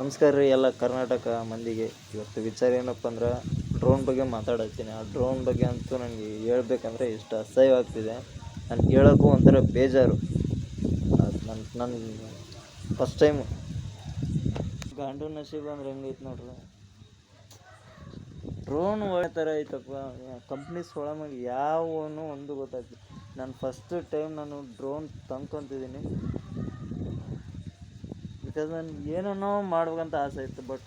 ನಮಸ್ಕಾರ ರೀ ಎಲ್ಲ ಕರ್ನಾಟಕ ಮಂದಿಗೆ. ಇವತ್ತು ವಿಚಾರ ಏನಪ್ಪ ಅಂದ್ರೆ ಡ್ರೋನ್ ಬಗ್ಗೆ ಮಾತಾಡತ್ತೀನಿ. ಆ ಡ್ರೋನ್ ಬಗ್ಗೆ ಅಂತೂ ನನಗೆ ಹೇಳ್ಬೇಕಂದ್ರೆ ಇಷ್ಟು ಅಸಹ್ಯವಾಗ್ತಿದೆ ನಾನು ಹೇಳೋಕ್ಕೂ ಒಂಥರ ಬೇಜಾರು. ನನ್ನ ನನ್ನ ಫಸ್ಟ್ ಟೈಮು ಗಂಡು ನಸೀಬ್ ಅಂದ್ರೆ ಹೆಂಗೈತೆ ನೋಡ್ರಿ. ಡ್ರೋನ್ ಒಳ್ಳೆ ಥರ ಐತಪ್ಪ. ಕಂಪ್ನೀಸ್ ಒಳಮಗೆ ಯಾವನು ಒಂದು ಗೊತ್ತಾಗ್ತಿಲ್ಲ. ನಾನು ಫಸ್ಟ್ ಟೈಮ್ ನಾನು ಡ್ರೋನ್ ತಂದ್ಕೊತಿದ್ದೀನಿ. ಬಿಕಾಸ್ ನಾನು ಏನೇನೋ ಮಾಡ್ಬೇಕಂತ ಆಸೆ ಇತ್ತು ಬಟ್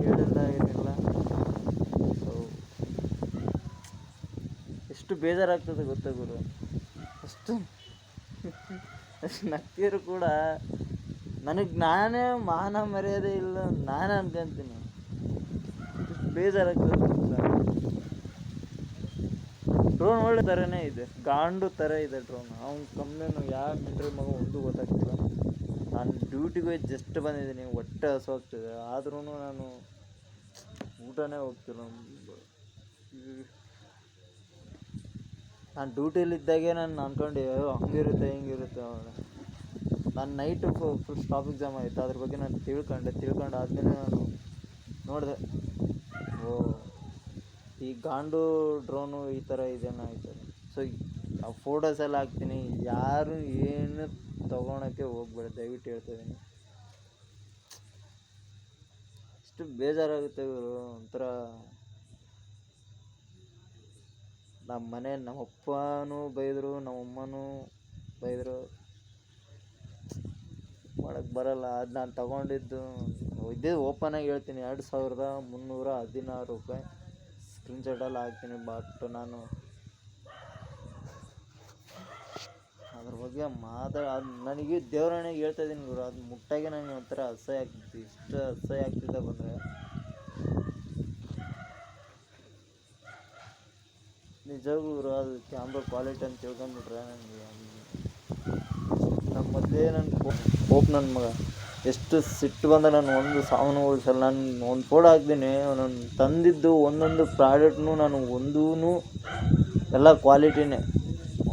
ಕೇಳಿಲ್ಲ, ಏನಿಲ್ಲ. ಸೊ ಎಷ್ಟು ಬೇಜಾರಾಗ್ತದೆ ಗೊತ್ತಾ ಗುರು. ಅಷ್ಟು ನಕ್ಕಿದ್ರು ಕೂಡ ನನಗೆ ನಾನೇ ಮಾನ ಮರ್ಯಾದೆ ಇಲ್ಲ, ನಾನೇ ಅನ್ಕೊಂತೀನಿ ಬೇಜಾರಾಗ್ತದೆ ಡ್ರೋನ್ ಒಳ್ಳೆ ಥರನೇ ಇದೆ. ಗಾಂಡು ಥರ ಇದೆ ಡ್ರೋನ್ ಅವ್ನು ಕಂಪ್ನಿನು ಯಾವ ಮಿಲ್ಟ್ರಿ ಮಗ ಒಂದು ಗೊತ್ತಾಗ್ತಿಲ್ಲ. ನಾನು ಡ್ಯೂಟಿಗೆ ಜಸ್ಟ್ ಬಂದಿದ್ದೀನಿ, ಹೊಟ್ಟೆ ಹಸುವಾಗ್ತಿದೆ. ಆದ್ರೂ ನಾನು ಊಟನೇ ಹೋಗ್ತಿಲ್ಲ. ನಾನು ಡ್ಯೂಟಿಯಲ್ಲಿದ್ದಾಗೆ ನಾನು ಅಂದ್ಕೊಂಡು ಹಂಗಿರುತ್ತೆ, ಹಿಂಗಿರುತ್ತೆ ನಾನು ನೈಟು ಫುಲ್ ಸ್ಟಾಪ್ ಎಕ್ಸಾಮ್ ಆಯಿತು. ಅದ್ರ ಬಗ್ಗೆ ನಾನು ತಿಳ್ಕೊಂಡೆ, ತಿಳ್ಕೊಂಡು ಆದ್ಮೇಲೆ ನಾನು ನೋಡಿದೆ, ಓ, ಈ ಗಾಂಡು ಡ್ರೋನು ಈ ಥರ ಇದೇನೋ ಆಯ್ತು ಸೊ ಆ ಫೋಟೋಸ್ ಎಲ್ಲ ಹಾಕ್ತೀನಿ. ಯಾರು ಏನು ತೊಗೊಳಕ್ಕೆ ಹೋಗ್ಬೇಡ. ದಯವಿಟ್ಟು ಹೇಳ್ತಿದ್ದೀನಿ. ಎಷ್ಟು ಬೇಜಾರಾಗುತ್ತೆ ಇವರು. ಒಂಥರ ನಮ್ಮ ಮನೆ ನಮ್ಮ ಅಪ್ಪನೂ ಬೈದರು ನಮ್ಮ ಅಮ್ಮನೂ ಬೈದರು. ಮಾಡಕ್ಕೆ ಬರಲ್ಲ. ಅದು ನಾನು ತಗೊಂಡಿದ್ದು ಇದ್ದೇ ಓಪನಾಗಿ ಹೇಳ್ತೀನಿ. ಎರಡು ಸಾವಿರದ ಮುನ್ನೂರ ಹದಿನಾರು ರೂಪಾಯಿ ಸ್ಕ್ರೀನ್ಶಾಟಲ್ಲಿ ಹಾಕ್ತೀನಿ. ಬಟ್ ನಾನು ಅದ್ರ ಬಗ್ಗೆ ಮಾತಾಡ, ಅದು ನನಗೆ ದೇವರಣ್ಣಗೆ ಹೇಳ್ತಾ ಇದ್ದೀನಿ ಗುರು. ಅದು ಮುಟ್ಟಾಗೆ ನನಗೆ ಒಂಥರ ಅಸಹ್ಯ ಆಗ್ತಿತ್ತು ಇಷ್ಟು ಅಸಹ್ಯ ಆಗ್ತಿದ್ದ ಬಂದರೆ. ನಿಜವಾಗೂ ಗುರು, ಅದು ಕ್ಯಾಮ್ರಾ ಕ್ವಾಲಿಟಿ ಅಂತ ತಿಳ್ಕೊಂಡ್ಬಿಟ್ರೆ ನನಗೆ ನಮ್ಮ ಮೊದಲೇ ನನ್ನ ಹೋಪ್ ನನ್ನ ಮಗ. ಎಷ್ಟು ಸಿಟ್ಟು ಬಂದ ನಾನು ಒಂದು ಸಾವನು ಉಳಿಸಲ್ಲ ನಾನು ಒಂದು ಫೋಟೋ ಹಾಕ್ತೀನಿ ನಾನು ತಂದಿದ್ದು ಒಂದೊಂದು ಪ್ರಾಡಕ್ಟ್ನು ನಾನು ಒಂದೂ ಎಲ್ಲ ಕ್ವಾಲಿಟಿನೇ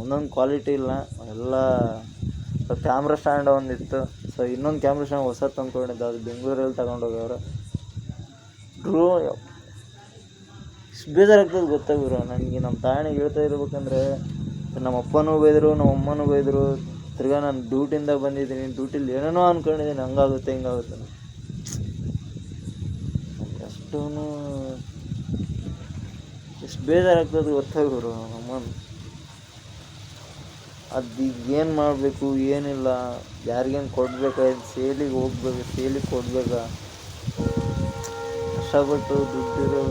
ಒಂದೊಂದು ಕ್ವಾಲಿಟಿ ಇಲ್ಲ. ಎಲ್ಲ ಕ್ಯಾಮ್ರ ಸ್ಟ್ಯಾಂಡ್ ಒಂದಿತ್ತು. ಸೊ ಇನ್ನೊಂದು ಕ್ಯಾಮ್ರ ಸ್ಟ್ಯಾಂಡ್ ಹೊಸ ತಂದ್ಕೊಂಡಿದ್ದೆ. ಅದು ಬೆಂಗಳೂರಲ್ಲಿ ತಗೊಂಡೋಗವ್ರು ಡ್ರೋ ಇಷ್ಟು ಬೇಜಾರಾಗ್ತದೆ ಗೊತ್ತಾಗಿರೋ ನನಗೆ ನಮ್ಮ ತಾಯಣಿಗೆ ಹೇಳ್ತಾ ಇರ್ಬೇಕಂದ್ರೆ, ನಮ್ಮ ಅಪ್ಪನೂ ಬೈದರು, ನಮ್ಮ ಅಮ್ಮನೂ ಬೈದರು. ತಿರ್ಗಾ ನಾನು ಡ್ಯೂಟಿಯಿಂದ ಬಂದಿದ್ದೀನಿ. ಡ್ಯೂಟಿಲಿ ಏನೇನೋ ಅಂದ್ಕೊಂಡಿದ್ದೀನಿ ಹಂಗಾಗುತ್ತೆ, ಹಿಂಗಾಗುತ್ತೆ ಅಷ್ಟೂ ಎಷ್ಟು ಬೇಜಾರಾಗ್ತದೆ ಗೊತ್ತಾಗಿರು ಅಮ್ಮನ ಅದು ಏನು ಮಾಡಬೇಕು, ಏನಿಲ್ಲ. ಯಾರಿಗೇನು ಕೊಡ್ಬೇಕಾಯ್ತು ಸೇಲಿಗೆ ಹೋಗ್ಬೇಕು, ಸೇಲಿಗೆ ಕೊಡ್ಬೇಕಾ. ಕಷ್ಟಪಟ್ಟು ದುಡ್ಡಿರೋ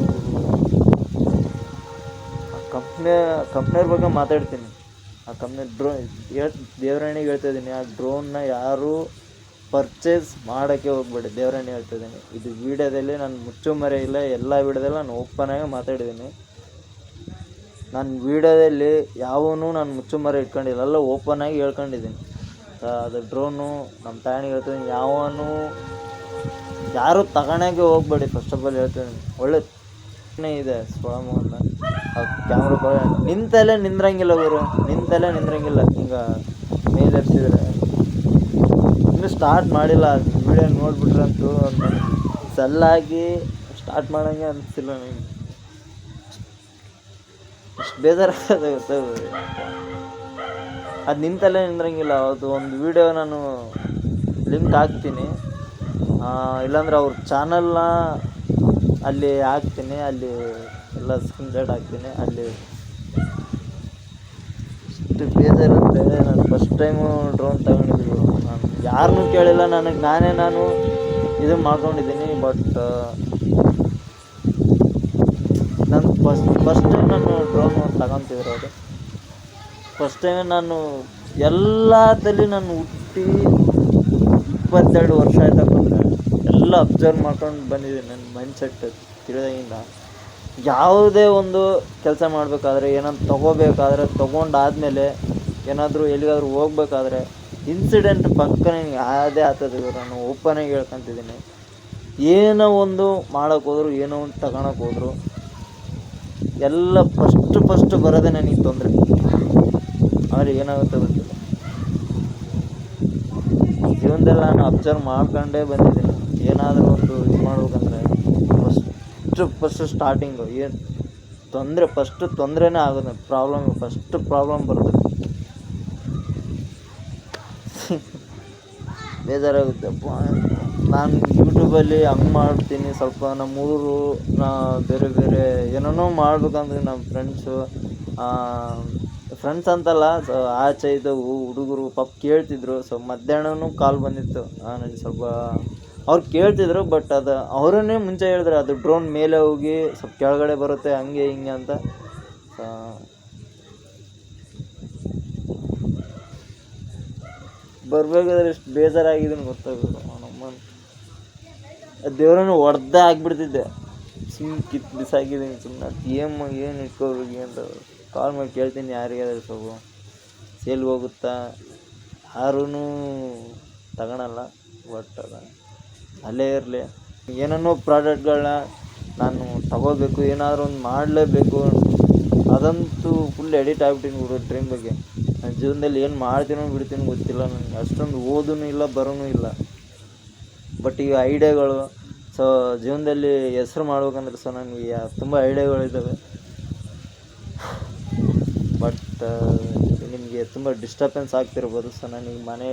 ಆ ಕಂಪ್ನಿ ಕಂಪ್ನಿಯವ್ರ ಬಗ್ಗೆ ಮಾತಾಡ್ತೀನಿ. ಆ ಕಂಪ್ನಿ ಡ್ರೋ, ಹೇಳ್ ದೇವರಾಣಿಗೆ ಹೇಳ್ತಾ ಇದ್ದೀನಿ. ಆ ಡ್ರೋನ್ನ ಯಾರೂ ಪರ್ಚೇಸ್ ಮಾಡೋಕ್ಕೆ ಹೋಗ್ಬೇಡಿ. ದೇವರಾಣಿ ಹೇಳ್ತಾ ಇದ್ದೀನಿ. ಇದು ವೀಡಿಯೋದಲ್ಲಿ ನಾನು ಮುಚ್ಚು ಇಲ್ಲ, ಎಲ್ಲ ವೀಡಿಯೋದಲ್ಲಿ ನಾನು ಆಗಿ ಮಾತಾಡಿದ್ದೀನಿ. ನಾನು ವೀಡಿಯೋದಲ್ಲಿ ಯಾವನು ನಾನು ಮುಚ್ಚುಮರೆ ಇಟ್ಕೊಂಡಿಲ್ಲ. ಎಲ್ಲ ಓಪನಾಗಿ ಹೇಳ್ಕೊಂಡಿದ್ದೀನಿ. ಅದು ಡ್ರೋನು ನಮ್ಮ ತಾಯಿ ಹೇಳ್ತೀನಿ ಯಾವನು ಯಾರು ತಗೊಳಗೆ ಹೋಗ್ಬೇಡಿ ಫಸ್ಟ್ ಆಫ್ ಆಲ್ ಹೇಳ್ತೀನಿ ಒಳ್ಳೆ ಇದೆ ಸ್ವಳಮನ್ನ ಕ್ಯಾಮ್ರಾ ನಿಂತಲ್ಲೇ ನಿಂದ್ರಂಗಿಲ್ಲ ಗುರು. ನಿಂತಲೇ ನಿಂದ್ರಂಗಿಲ್ಲ. ಹಿಂಗೆ ಮೇಲೆ ಎರ್ಸಿದ್ರೆ. ಇನ್ನೂ ಸ್ಟಾರ್ಟ್ ಮಾಡಿಲ್ಲ. ವೀಡಿಯೋ ನೋಡ್ಬಿಟ್ರಂತೂ ಸಲ್ಲಾಗಿ ಸ್ಟಾರ್ಟ್ ಮಾಡೋಂಗೆ ಅನಿಸಿಲ್ಲ ನನಗೆ ಇಷ್ಟು ಬೇಜಾರಾಗತ್ತೆ ಗೊತ್ತಾ ಅದು? ನಿಂತಲ್ಲೇ ನಿಂದ್ರಂಗಿಲ್ಲ, ಅದು ಒಂದು ವಿಡಿಯೋ ನಾನು ಲಿಂಕ್ ಹಾಕ್ತೀನಿ. ಇಲ್ಲಾಂದ್ರೆ ಅವ್ರ ಚಾನಲ್ನ ಅಲ್ಲಿ ಹಾಕ್ತೀನಿ, ಅಲ್ಲಿ ಎಲ್ಲ ಸ್ಕ್ರೀನ್ಶಾಟ್ ಹಾಕ್ತೀನಿ, ಅಲ್ಲಿ ಇಷ್ಟು ಬೇಜಾರಿರುತ್ತೆ. ನಾನು ಫಸ್ಟ್ ಟೈಮು ಡ್ರೋನ್ ತಗೊಂಡಿದ್ದು. ನಾನು ಯಾರನ್ನೂ ಕೇಳಿಲ್ಲ, ನನಗೆ ನಾನೇ ನಾನು ಇದು ಮಾಡ್ಕೊಂಡಿದ್ದೀನಿ ಬಟ್ ಫಸ್ಟ್ ಟೈಮ್ ನಾನು ಡ್ರೋನ್ ಅದು. ಫಸ್ಟ್ ಟೈಮ್ ನಾನು ಎಲ್ಲದಲ್ಲಿ ನಾನು ಹುಟ್ಟಿ ಇಪ್ಪತ್ತೆರಡು ವರ್ಷ ಆಯ್ತಾ ಬಂದರೆ ಎಲ್ಲ ಅಬ್ಸರ್ವ್ ಮಾಡ್ಕೊಂಡು ಬಂದಿದ್ದೀನಿ ನನ್ನ ಮೈಂಡ್ ಸೆಟ್ ತಿಳಿದಾಗಿಂದ. ಯಾವುದೇ ಒಂದು ಕೆಲಸ ಮಾಡಬೇಕಾದ್ರೆ ಏನಾದ್ರು ತೊಗೋಬೇಕಾದ್ರೆ, ತೊಗೊಂಡಾದಮೇಲೆ ಏನಾದರೂ ಎಲ್ಲಿಗಾದ್ರೂ ಹೋಗ್ಬೇಕಾದ್ರೆ ಇನ್ಸಿಡೆಂಟ್ ಪಕ್ಕನೇ ಯಾವುದೇ ಆಗ್ತದೆ ನಾನು ಓಪನಾಗಿ ಹೇಳ್ಕೊಂತಿದ್ದೀನಿ. ಏನೋ ಒಂದು ಮಾಡೋಕ್ಕೋದ್ರು ಏನೋ ಒಂದು ತಗೊಳಕ್ಕೆ ಎಲ್ಲ ಫಸ್ಟ್ ಫಸ್ಟ್ ಬರೋದೇ ನನಗೆ ತೊಂದರೆ. ಆದರೆ ಏನಾಗುತ್ತೆ ಗೊತ್ತಿಲ್ಲ. ಜೀವನ ಜೀವನದಲ್ಲಿ ನಾನು ಅಬ್ಸರ್ವ್ ಮಾಡ್ಕೊಂಡೇ ಬಂದಿದ್ದೀನಿ. ಏನಾದರೂ ಒಂದು ಇದು ಮಾಡ್ಬೇಕಂದ್ರೆ ಫಸ್ಟ್ ಫಸ್ಟ್ ಸ್ಟಾರ್ಟಿಂಗು ಏನು ತೊಂದರೆ ಫಸ್ಟ್ ತೊಂದರೆನೇ ಆಗೋದು. ಪ್ರಾಬ್ಲಮ್ ಫಸ್ಟ್ ಪ್ರಾಬ್ಲಮ್ ಬರುತ್ತೆ. ಬೇಜಾರಾಗುತ್ತಪ್ಪ ನಾನು ಯೂಟ್ಯೂಬಲ್ಲಿ ಹಂಗೆ ಮಾಡ್ತೀನಿ. ಸ್ವಲ್ಪ ನಮ್ಮೂರು ನಾ ಬೇರೆ ಬೇರೆ ಏನೇನೋ ಮಾಡ್ಬೇಕಂದ್ರೆ ನಮ್ಮ ಫ್ರೆಂಡ್ಸು ಫ್ರೆಂಡ್ಸ್ ಅಂತಲ್ಲ, ಸೊ, ಆಚೆ ಇದ್ದವು ಹುಡುಗರು ಪಾಪ ಕೇಳ್ತಿದ್ರು. ಸೊ ಮಧ್ಯಾಹ್ನನೂ ಕಾಲ್ ಬಂದಿತ್ತು. ನನಗೆ ಸ್ವಲ್ಪ, ಅವ್ರು ಕೇಳ್ತಿದ್ರು ಬಟ್ ಅದು, ಅವರನ್ನೇ ಮುಂಚೆ ಹೇಳಿದ್ರು. ಅದು ಡ್ರೋನ್ ಮೇಲೆ ಹೋಗಿ ಸ್ವಲ್ಪ ಕೆಳಗಡೆ ಬರುತ್ತೆ, ಹಂಗೆ ಹಿಂಗೆ ಅಂತ. ಸೊ ಬರ್ಬೇಕಾದ್ರೆ ಎಷ್ಟು ಬೇಜಾರಾಗಿದ್ದೀನಿ ಗೊತ್ತಾಗೋದು ನಮ್ಮನ್ನು ದೇವ್ರನ್ನ ಹೊಡೆದೇ ಆಗಿಬಿಡ್ತಿದ್ದೆ. ಸುಮ್ಮನೆ ಕಿತ್ತು ಬಿಸಾಕಿದ್ದೀನಿ ಸುಮ್ಮನೆ ಗೇಮ್ ಏನು ಇಟ್ಕೋಬೇಕು ಅಂತ ಕಾಲ್ ಮಾಡಿ ಕೇಳ್ತೀನಿ ಯಾರಿಗಾದ್ರೂ ಸ್ವಲ್ಪ ಸೇಲ್ಗೆ ಹೋಗುತ್ತಾ? ಯಾರೂ ತಗೊಳಲ್ಲ ಬಟ್ ಅದು. ಅಲ್ಲೇ ಇರಲಿ. ಏನನ್ನೋ ಪ್ರಾಡಕ್ಟ್ಗಳನ್ನ ನಾನು ತಗೋಬೇಕು, ಏನಾದರೂ ಒಂದು ಮಾಡಲೇಬೇಕು. ಅದಂತೂ ಫುಲ್ ಎಡಿಟ್ ಆಗ್ಬಿಟ್ಟಿನಿ ಬಿಡು ಡ್ರೀಮ್ ಬಗ್ಗೆ. ನನ್ನ ಜೀವನದಲ್ಲಿ ಏನು ಮಾಡ್ತೀನೋ ಬಿಡ್ತೀನೋ ಗೊತ್ತಿಲ್ಲ ನನಗೆ ಅಷ್ಟೊಂದು ಓದೂ ಇಲ್ಲ, ಬರೋನೂ ಇಲ್ಲ. ಬಟ್ ಈ ಐಡಿಯಾಗಳು ಸೊ ಜೀವನದಲ್ಲಿ ಹೆಸ್ರು ಮಾಡ್ಬೇಕಂದ್ರೆ ಸೊ ನನಗೆ ತುಂಬ ಐಡಿಯಾಗಳಿದ್ದಾವೆ ಬಟ್ ನಿಮಗೆ ತುಂಬ ಡಿಸ್ಟರ್ಬೆನ್ಸ್ ಆಗ್ತಿರ್ಬೋದು. ಸೊ ನನಗೆ ಮನೆ,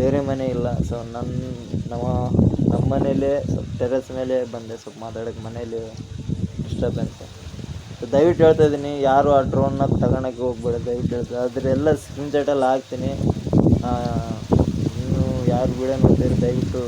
ಬೇರೆ ಮನೆ ಇಲ್ಲ. ಸೊ ನನ್ನ ನಮ್ಮ ನಮ್ಮ ಮನೇಲೇ ಸ್ವಲ್ಪ ಟೆರೆಸ್ ಮೇಲೆ ಬಂದೆ. ಸ್ವಲ್ಪ ಮಾತಾಡೋಕ್ಕೆ ಮನೇಲಿ ಡಿಸ್ಟರ್ಬೆನ್ಸ್ ಸೊ ದಯವಿಟ್ಟು ಹೇಳ್ತಾ ಇದ್ದೀನಿ. ಯಾರು ಆ ಡ್ರೋನ್ನ ತಗೊಳಕ್ಕೆ ಹೋಗ್ಬೇಡ. ದಯವಿಟ್ಟು ಹೇಳ್ತಾ ಅದರೆಲ್ಲ ಸ್ಕ್ರೀನ್ ಶಾಟಲ್ಲಿ ಹಾಕ್ತೀನಿ. ಯಾರು ವಿಡಿಯೋ ನೋಡ್ತೀರಿ ದಯವಿಟ್ಟು